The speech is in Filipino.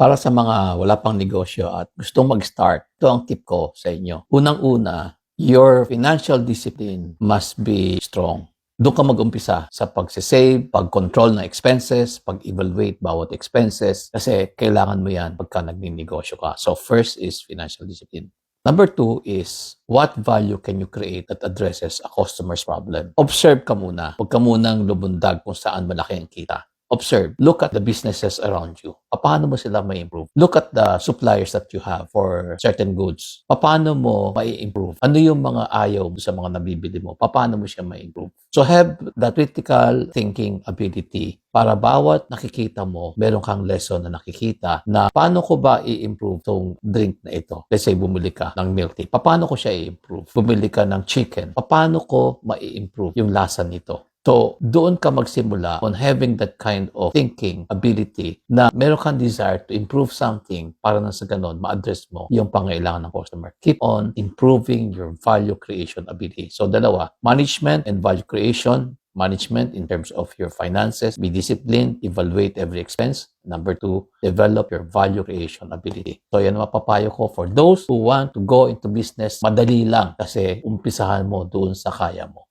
Para sa mga wala pang negosyo at gustong mag-start, ito ang tip ko sa inyo. Unang-una, your financial discipline must be strong. Doon ka mag-umpisa sa pag-save, pag-control ng expenses, pag-evaluate bawat expenses, kasi kailangan mo yan pagka nagninegosyo ka. So first is financial discipline. Number two is, what value can you create that addresses a customer's problem? Observe ka muna. Huwag ka munang lubundag kung saan malaki ang kita. Observe. Look at the businesses around you. Paano mo sila may improve? Look at the suppliers that you have for certain goods. Paano mo mai improve Ano yung mga ayaw sa mga nabibili mo? Paano mo siya mai improve So have that critical thinking ability para bawat nakikita mo, meron kang lesson na nakikita na paano ko ba i-improve tong drink na ito? Let's say, bumili ka ng milk tea. Paano ko siya i-improve? Bumili ka ng chicken. Paano ko ma-improve yung lasa nito? So, doon ka magsimula on having that kind of thinking ability na meron kang desire to improve something para na sa ganon, ma-address mo yung pangailangan ng customer. Keep on improving your value creation ability. So, dalawa, management and value creation. Management in terms of your finances, be disciplined, evaluate every expense. Number two, develop your value creation ability. So, yan ang mapapayo ko for those who want to go into business, madali lang kasi umpisahan mo doon sa kaya mo.